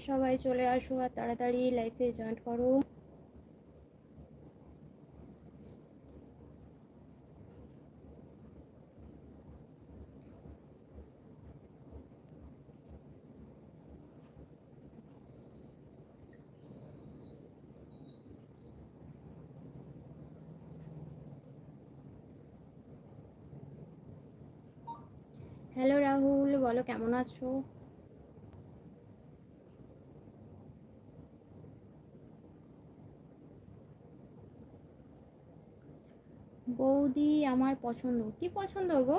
সবাই চলে আসো আর তাড়াতাড়ি লাইফে জয়েন করো। হ্যালো রাহুল বলো কেমন আছো? বৌদি আমার পছন্দ। কি পছন্দ গো?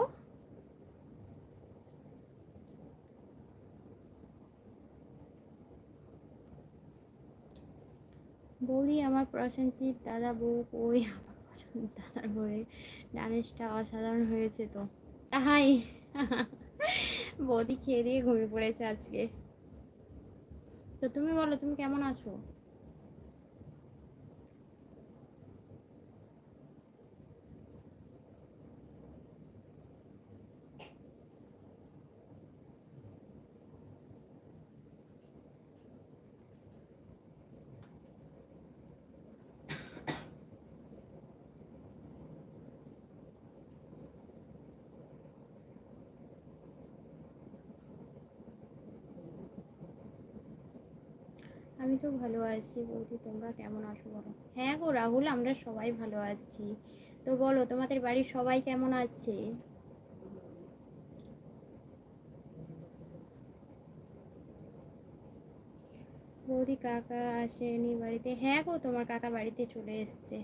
বৌদি আমার প্রসেনজিৎ, দাদা বউ কই আমার পছন্দ। দাদার বউয়ের ডান্সটা অসাধারণ হয়েছে তো। হাই বৌদি খেয়ে দিয়ে ঘুমিয়ে পড়েছে আজকে। তো তুমি বলো, তুমি কেমন আছো? আমি তো ভালো আছি। বৌদি, তোমরা কেমন আছো বলো? হ্যাঁ গো, রাহুল, আমরা সবাই ভালো আছি। তো বলো, তোমাদের বাড়ির সবাই কেমন আছে? বৌদি, কাকা আসেনি বাড়িতে? হ্যাঁ গো, তোমার কাকা বাড়িতে চলে এসছে।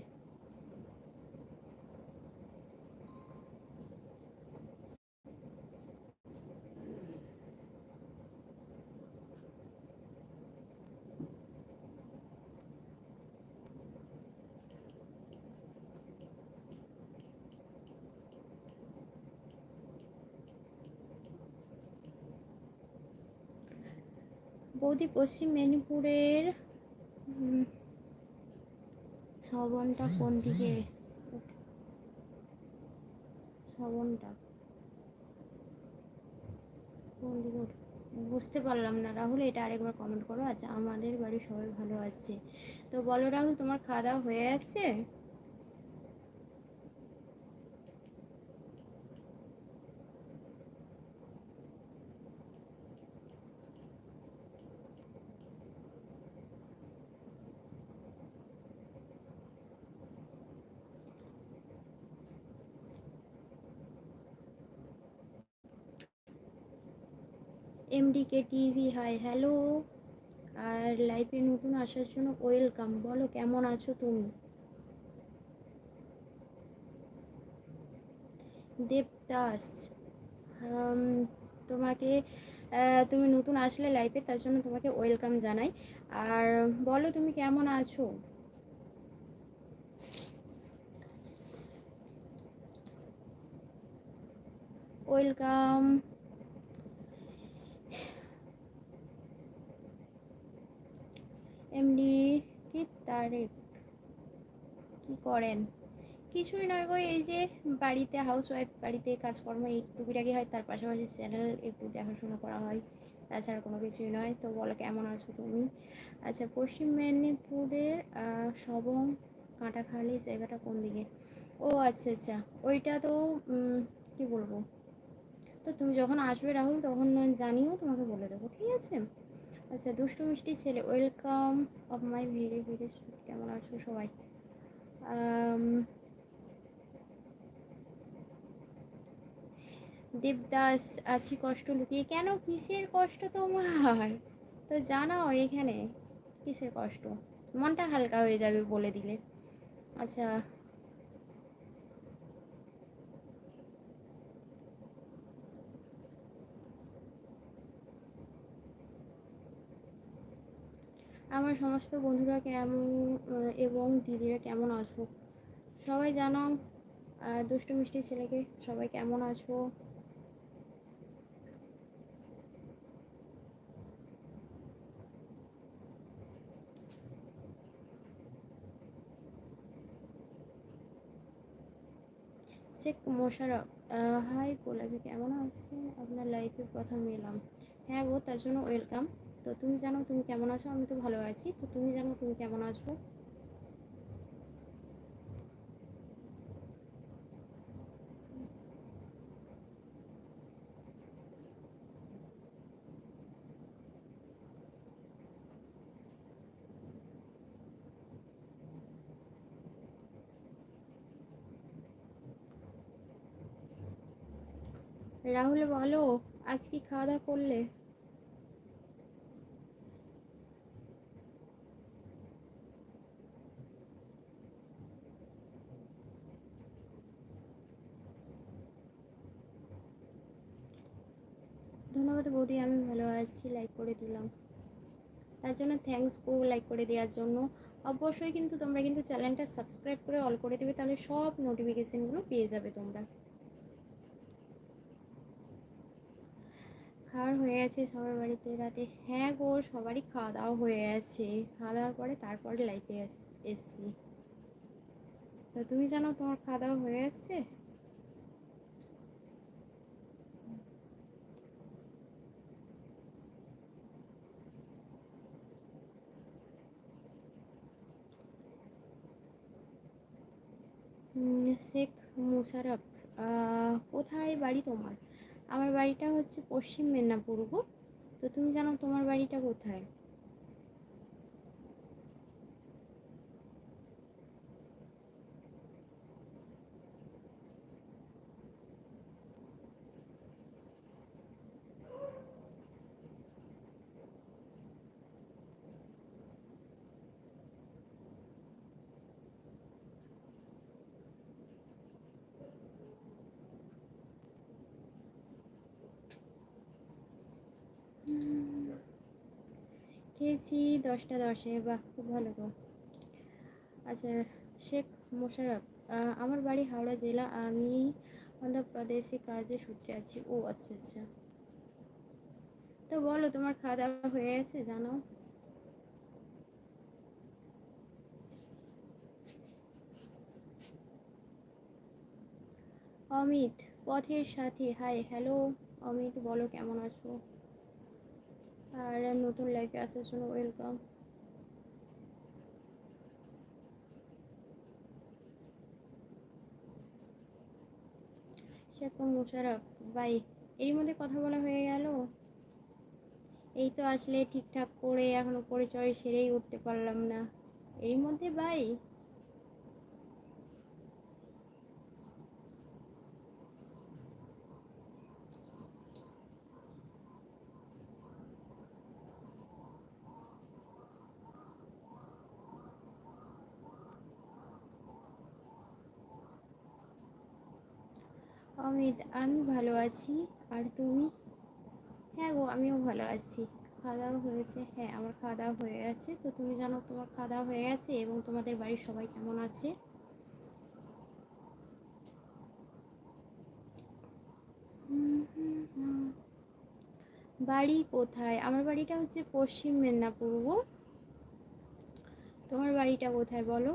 বৌদি পশ্চিম মেদিনীপুরের শ্রবণটা কোন দিকে? শ্রবণটা। কোন দিকে? বুঝতে পারলাম না। রাহুল এটা আরেকবার কমেন্ট করো। আচ্ছা আমাদের বাড়ির সবাই ভালো আছে। তো বলো রাহুল তোমার খাওয়া দাওয়া হয়ে আছে এমডিকে টিভি হাই হ্যালো আর লাইফে নতুন আসার জন্য ওয়েলকাম বলো, কেমন আছো তুমি? দেবদাস তোমাকে তুমি নতুন আসলে লাইফে তার জন্য তোমাকে ওয়েলকাম জানাই। আর বলো, তুমি কেমন আছো? ওয়েলকাম এমডি কি তারেক কি করেন? কিছুই নয় গো, এই যে বাড়িতে হাউস ওয়াইফ বাড়িতে কাজকর্ম টুকিটাকি হয়, তার পাশাপাশি চ্যানেল একটু দেখাশোনা করা হয়, তাছাড়া কোনো কিছুই নয়। তো বলো, কেমন আছো তুমি? আচ্ছা পশ্চিম মেদিনীপুরের সবং কাঁটাখালি জায়গাটা কোন দিকে? ও আচ্ছা আচ্ছা ওইটা তো কি বলব? তো তুমি যখন আসবে রাহুল, তখন জানিও, তোমাকে বলে দেবো, ঠিক আছে? আচ্ছা দুষ্টু মিষ্টি ছেলে welcome of my very very কেমন আছো সবাই? দেবদাস, আছি কষ্ট লুকিয়ে। কেন কিসের কষ্ট তোমার? তো জানাও এখানে, কিসের কষ্ট? মনটা হালকা হয়ে যাবে বলে দিলে। আচ্ছা আমার সমস্ত বন্ধুরা কেমন এবং দিদিরা কেমন আছো? সবাই আহ, দুষ্টু মিষ্টি ছেলেকে সবাই কেমন আছো? শেখ মোশারফ হাই গোলাপি কেমন আছেন? আপনার লাইফে প্রথম এলাম। হ্যাঁ গো তার জন্য ওয়েলকাম তো তুমি জানো তুমি কেমন আছো? আমি তো ভালো আছি। তো তুমি জানো তুমি কেমন আছো? রাহুল বলো, আজ কি খাওয়া দাওয়া করলে ধন্যবাদ বৌদি আমি ভালো আছি লাইক করে দিলাম। তার জন্য থ্যাঙ্কস পুরো লাইক করে দেওয়ার জন্য। অবশ্যই কিন্তু তোমরা কিন্তু চ্যানেলটা সাবস্ক্রাইব করে অল করে দেবে, তাহলে সব নোটিফিকেশানগুলো পেয়ে যাবে তোমরা। খাওয়ার হয়ে গেছে সবার বাড়িতে রাতে। হ্যাঁ গো, সবারই খাওয়া দাওয়া হয়ে গেছে। খাওয়া দাওয়ার পরে তারপরে লাইটে এসছি। তো তুমি জানো তোমার খাওয়া দাওয়া হয়ে গেছে? শেখ মুশারফ কোথায় বাড়ি তোমার? আমার বাড়িটা হচ্ছে পশ্চিম মেদিনীপুর গো। তো তুমি জানো তোমার বাড়িটা কোথায়? খেয়েছি, দশটা দশে, বাহ, খুব ভালো তো আচ্ছা শেখ মোশারফ আমার বাড়ি হাওড়া জেলা, আমি অন্ধ্রপ্রদেশে কাজে সূত্রে আছি। ও আচ্ছা আচ্ছা। তো বলো, তোমার খাওয়া দাওয়া হয়ে গেছে? জানো অমিত, পথের সাথে, হাই, হ্যালো। অমিত, বলো, কেমন আছো? আর নতুন লাইফে আসার জন্য ওয়েলকাম শেখ মুশারফ বাই এরই মধ্যে কথা বলা হয়ে গেল। এই তো আসলে ঠিকঠাক করে এখনও পরিচয় সেরেই উঠতে পারলাম না। এরই মধ্যে বাই অমিত, আমি ভালো আছি। আর তুমি? হ্যাঁ গো, আমিও ভালো আছি। খাওয়া দাওয়া হয়েছে? হ্যাঁ আমার খাওয়া দাওয়া হয়ে গেছে। তো তুমি জানো তোমার খাওয়া দাওয়া হয়ে গেছে এবং তোমাদের বাড়ির সবাই কেমন আছে? বাড়ি কোথায়? আমার বাড়িটা হচ্ছে পশ্চিম মেদিনীপুর তোমার বাড়িটা কোথায় বলো?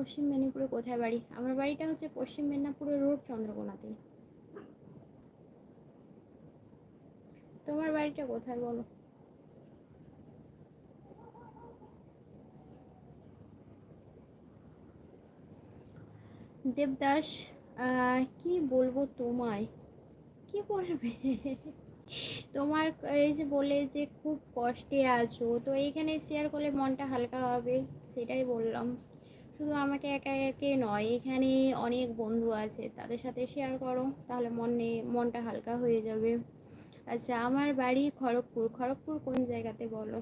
পশ্চিম মেদিনীপুরে কোথায় বাড়ি? আমার বাড়িটা হচ্ছে পশ্চিম মেদিনীপুরের রোড চন্দ্রকোনাতে। তোমার বাড়িটা কোথায় বলো? দেবদাস কি বলব তোমায়? কি বলবে? তোমার এই যে বলে যে খুব কষ্টে আছো, তো এইখানে শেয়ার করলে মনটা হালকা হবে, সেটাই বললাম। শুধু আমাকে একা একে নয়, এখানে অনেক বন্ধু আছে, তাদের সাথে শেয়ার করো, তাহলে মনে, মনটা হালকা হয়ে যাবে। আচ্ছা আমার বাড়ি খড়গপুর খড়গপুর কোন জায়গাতে বলো?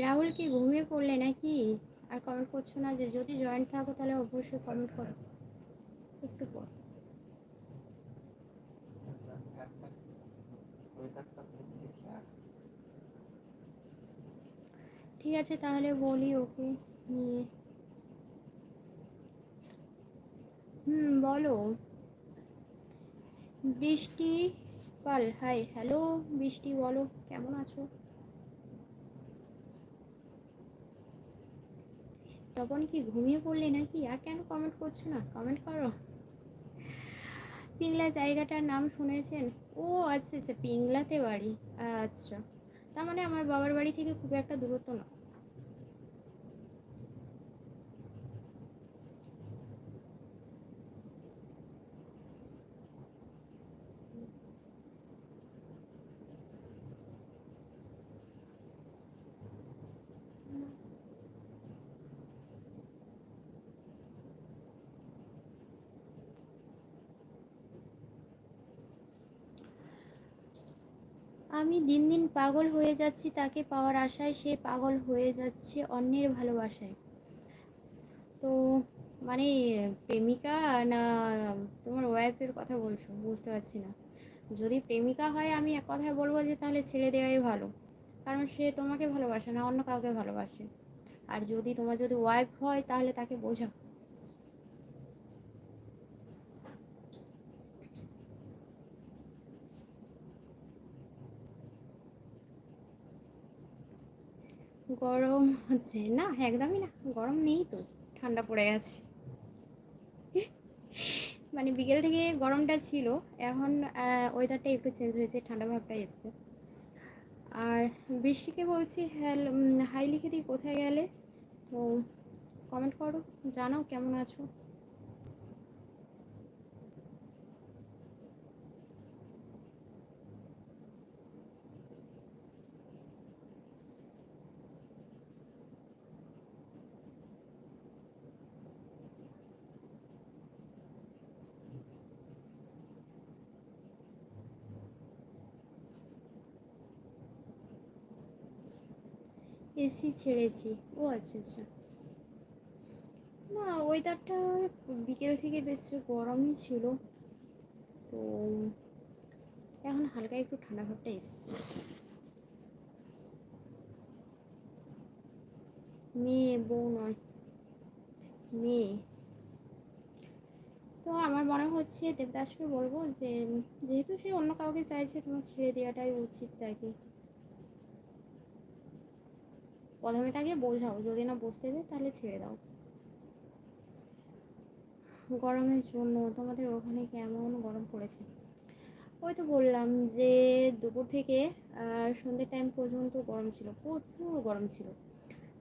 রাহুল কি ঘুমিয়ে পড়লে নাকি? আর কমেন্ট করছ না যে, যদি জয়েন্ট থাকো তাহলে অবশ্যই কমেন্ট করো। একটু পর। ঠিক আছে, তাহলে বলি ওকে নিয়ে। হুম, বলো। বৃষ্টি পাল হাই হ্যালো বৃষ্টি, বলো, কেমন আছো? তখন কি ঘুমিয়ে পড়লে নাকি? আর কেন কমেন্ট করছ না? কমেন্ট করো। পিংলা জায়গাটার নাম শুনেছেন? ও আচ্ছা আচ্ছা পিংলাতে বাড়ি। আচ্ছা। তার মানে আমার বাবার বাড়ি থেকে খুব একটা দূরত্ব না। আমি দিন দিন পাগল হয়ে যাচ্ছি, তাকে পাওয়ার আশায় সে পাগল হয়ে যাচ্ছে অন্যের ভালোবাসায়। তো মানে প্রেমিকা না তোমার ওয়াইফের কথা বলছো? বুঝতে পারছি না। যদি প্রেমিকা হয়, আমি এক কথায় বলব যে তাহলে ছেড়ে দেওয়াই ভালো। কারণ সে তোমাকে ভালোবাসে না, অন্য কাউকে ভালোবাসে। আর যদি তোমার যদি ওয়াইফ হয়, তাহলে তাকে বোঝাও। গরম হচ্ছে। না, একদমই না, গরম নেই তো, ঠান্ডা পড়ে গেছে। মানে বিকেল থেকে গরমটা ছিল, এখন ওয়েদারটা একটু চেঞ্জ হয়েছে, ঠান্ডা ভাবটা এসছে। আর বৃষ্টিকে বলছি, হ্যাল হাই লিখে দিই কোথায় গেলে? তো কমেন্ট করো, জানাও কেমন আছো? এসি ছেড়েছি। ও আচ্ছা আচ্ছা। না ওয়েদারটা বিকেল থেকে বেশ গরমই ছিল। তো এখন হালকা একটু ঠান্ডা ভাবটা এসছে। মেয়ে, বউ নয়, মেয়ে। তো আমার মনে হচ্ছে দেবদাসকে বলব যে, যেহেতু সে অন্য কাউকে চাইছে, তোমার ছেড়ে দেওয়াটাই উচিত তাকে প্রথমে তাকে বোঝাও, যদি না বুঝতে যায় তাহলে ছেড়ে দাও। গরমের জন্য তোমাদের ওখানে কেমন গরম পড়েছে? ওই তো বললাম যে দুপুর থেকে সন্ধ্যের টাইম পর্যন্ত গরম ছিল, প্রচুর গরম ছিল।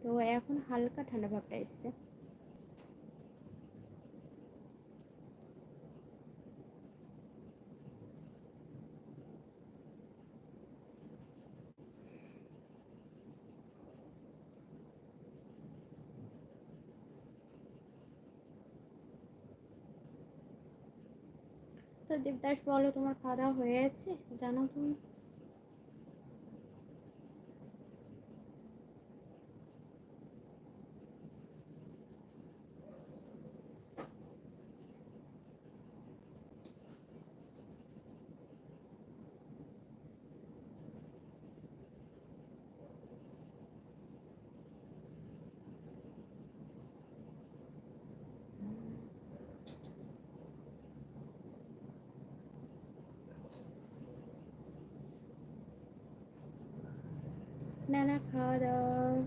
তো এখন হালকা ঠান্ডা ভাবটা এসছে। তো দেবদাস বলো তোমার খাওয়া দাওয়া হয়ে গেছে? জানো তুমি। না না, খাওয়া দাওয়া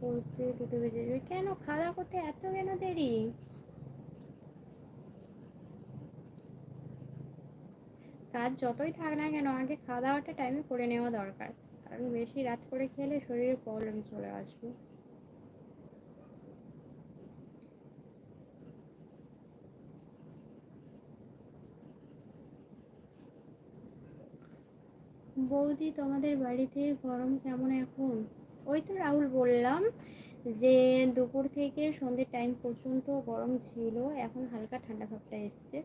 করতে, দুটো বেজে যাবে। কেন? খাওয়া দাওয়া করতে এত কেন দেরি? কাজ যতই থাক না কেন আগে খাওয়া দাওয়াটা টাইমে করে নেওয়া দরকার। কারণ বেশি রাত করে খেলে শরীরে প্রবলেম চলে আসবে। বৌদি, তোমাদের বাড়িতে গরম কেমন এখন? ওই তো রাহুল বললাম যে দুপুর থেকে সন্ধ্যের টাইম পর্যন্ত গরম ছিল, এখন হালকা ঠান্ডা ভাবটা এসছে।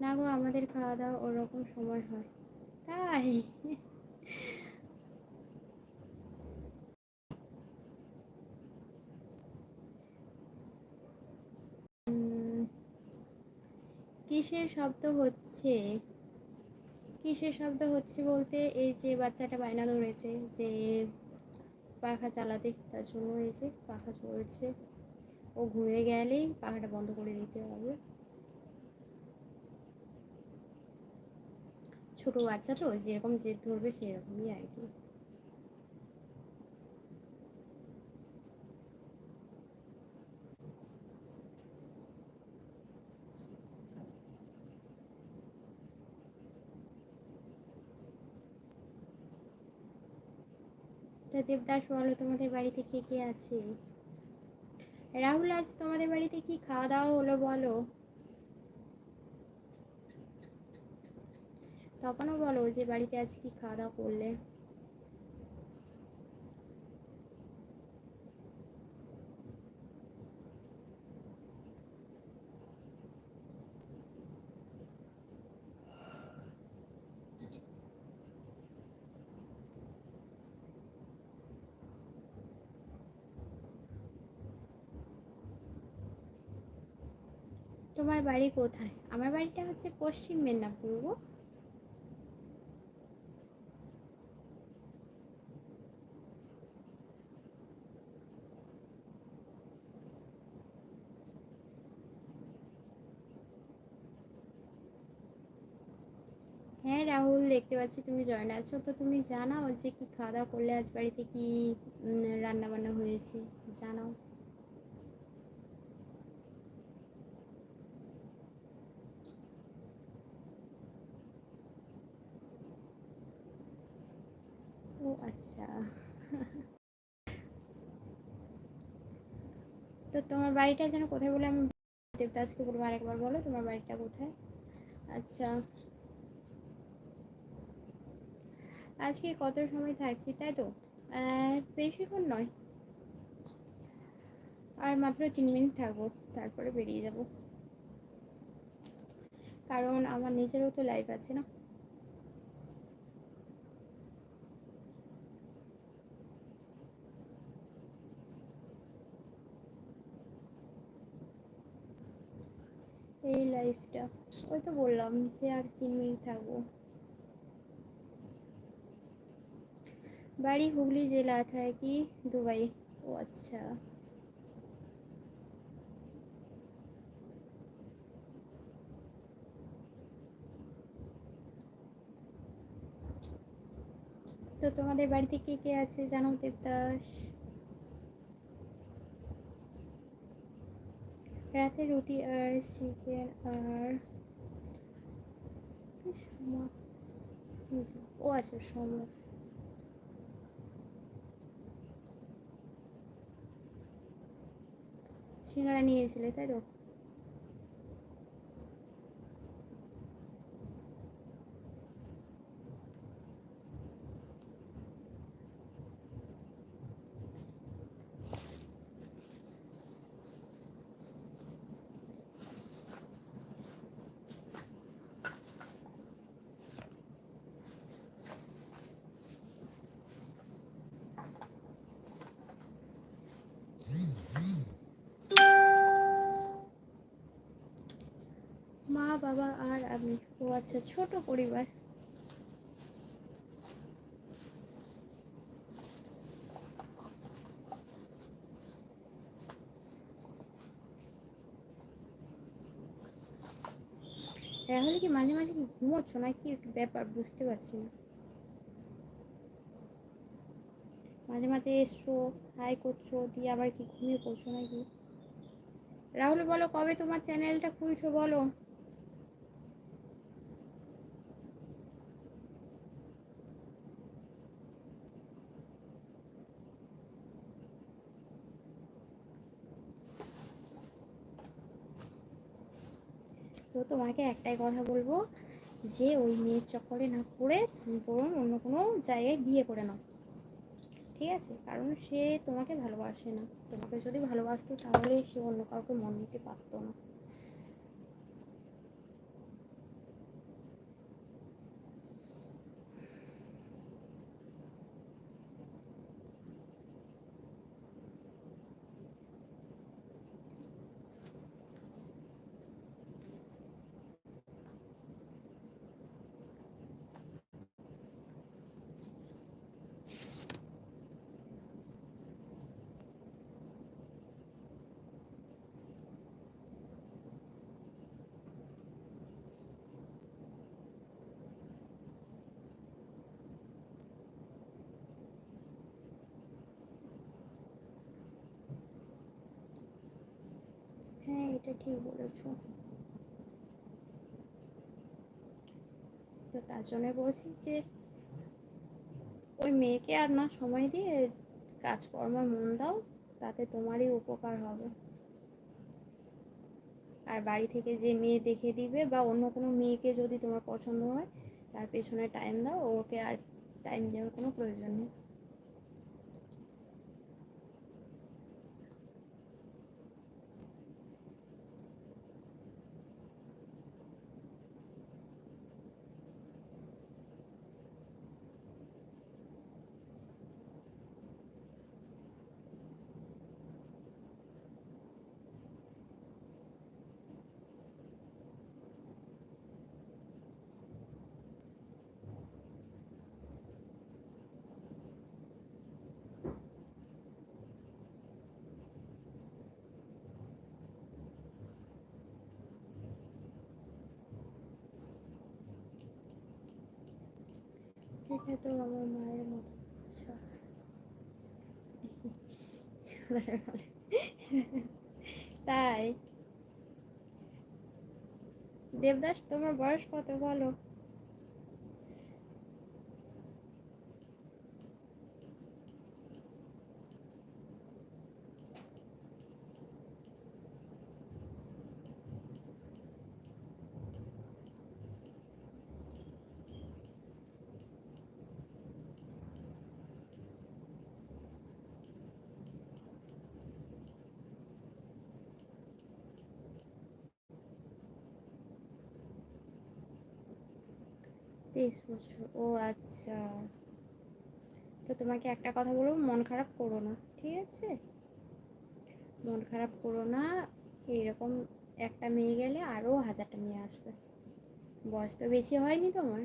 না গো, আমাদের খাওয়া দাওয়া ওরকম সময় হয়। তাই? কিসের শব্দ হচ্ছে? কিসের শব্দ হচ্ছে বলতে এই যে বাচ্চাটা বায়না ধরেছে যে পাখা চালাতে তার জন্য এই যে পাখা চলছে। ও ঘুরে গেলেই পাখাটা বন্ধ করে দিতে হবে। ছোট বাচ্চা তো, যেরকম জেদ ধরবে সেরকমই আর কি। তা দেবদাস বলো তোমাদের বাড়িতে কে কে আছে? রাহুল, আজ তোমাদের বাড়িতে কি খাওয়া দাওয়া হলো বলো? তখনও বলো যে বাড়িতে আজ কি খাওয়া দাওয়া করলে। তোমার বাড়ি কোথায়? আমার বাড়িটা হচ্ছে পশ্চিম মেদিনীপুর, গো। হ্যাঁ রাহুল, দেখতে পাচ্ছি তুমি জয়েন আছো। তো তুমি জানাও যে কি খাওয়া দাওয়া করলে? আজ বাড়িতে কি রান্না বান্না হয়েছে? জানাও ও আচ্ছা। তো তোমার বাড়িটা যেন কোথায় বলে আমি দেবদাসকে বলব আরেকবার বলো, তোমার বাড়িটা কোথায়? আচ্ছা। আজকে কত সময় থাকছি, তাই তো? বেশিক্ষণ নয়। আর মাত্র তিন মিনিট থাকব, তারপরে বেরিয়ে যাব। কারণ আমার নিজেরও তো লাইফ আছে না। এই লাইফটা ওই তো বললাম যে আর তিন মিনিট থাকব। বাড়ি হুগলি জেলা থাকি দুবাই। ও আচ্ছা। তো তোমাদের বাড়িতে কে কে আছে? জানো দেবদাস। রাতে রুটি আর চিকেন আর ও আছে সময়। সিঙ্গারা নিয়েছিলে তাই তো? বাবা আর আমি। ও আচ্ছা ছোট পরিবার। রাহুল কি মাঝে মাঝে কি ঘুমোচ্ছ না কি ব্যাপার, বুঝতে পারছি না। মাঝে মাঝে এসছো, হাই করছ, দিয়ে আবার কি ঘুমিয়ে পড়ছো নাকি? রাহুল বলো, কবে তোমার চ্যানেলটা খুলছো বলো? তোমাকে একটাই কথা বলব, যে ওই মেয়ের চক্করে না পড়ে তুমি বরং অন্য কোনো জায়গায় বিয়ে করে নাও। ঠিক আছে? কারণ সে তোমাকে ভালোবাসে না। তোমাকে যদি ভালোবাসতো তাহলে সে অন্য কাউকে মন দিতে পারতো না। এটা ঠিক বলেছ। তো তার জন্য বলছি যে, ওই মেয়েকে আর না সময় দিয়ে কাজকর্ম মন দাও, তাতে তোমারই উপকার হবে। আর বাড়ি থেকে যে মেয়ে দেখে দিবে বা অন্য কোনো মেয়েকে যদি তোমার পছন্দ হয়, তার পেছনে টাইম দাও, ওকে আর টাইম দেওয়ার কোনো প্রয়োজন নেই। এটা তো আমার মায়ের মতো। তাই। দেবদাস তোমার বয়স কত বলো? তেইশ বছর। ও আচ্ছা। তো তোমাকে একটা কথা বলব, মন খারাপ করো না, ঠিক আছে? মন খারাপ করো না এরকম একটা মেয়ে গেলে আরও হাজারটা মেয়ে আসবে। বয়স তো বেশি হয়নি তোমার।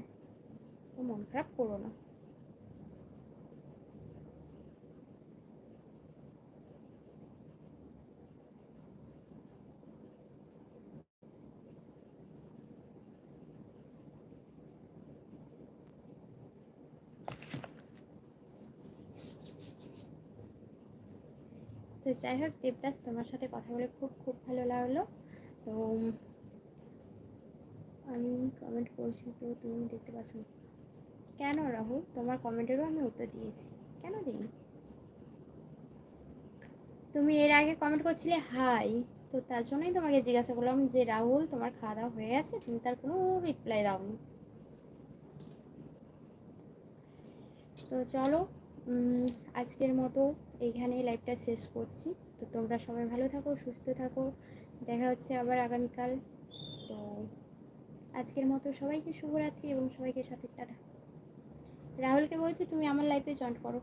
তো মন খারাপ করো না। তো যাই হোক, দেবদাস, তোমার সাথে কথা বলে খুব খুব ভালো লাগল। তো আমি কমেন্ট করছি তো, তুমি দেখতে পাচ্ছ। কেন রাহুল? তোমার কমেন্টেরও আমি উত্তর দিয়েছি। কেন দিই তুমি এর আগে কমেন্ট করছিলে, হাই। তো তার জন্যই তোমাকে জিজ্ঞাসা করলাম যে, রাহুল, তোমার খাওয়া দাওয়া হয়ে গেছে? তুমি তার কোনো রিপ্লাই দাওনি? তো চলো আজকের মতো এইখানেই লাইভটা শেষ করছি। তো তোমরা সবাই ভালো থাকো, সুস্থ থাকো। দেখা হচ্ছে আবার আগামীকাল। তো আজকের মতো সবাইকে শুভরাত্রি এবং সবাইকে সাথে, টাটা। রাহুলকে বলছি তুমি আমার লাইফে জয়েন করো।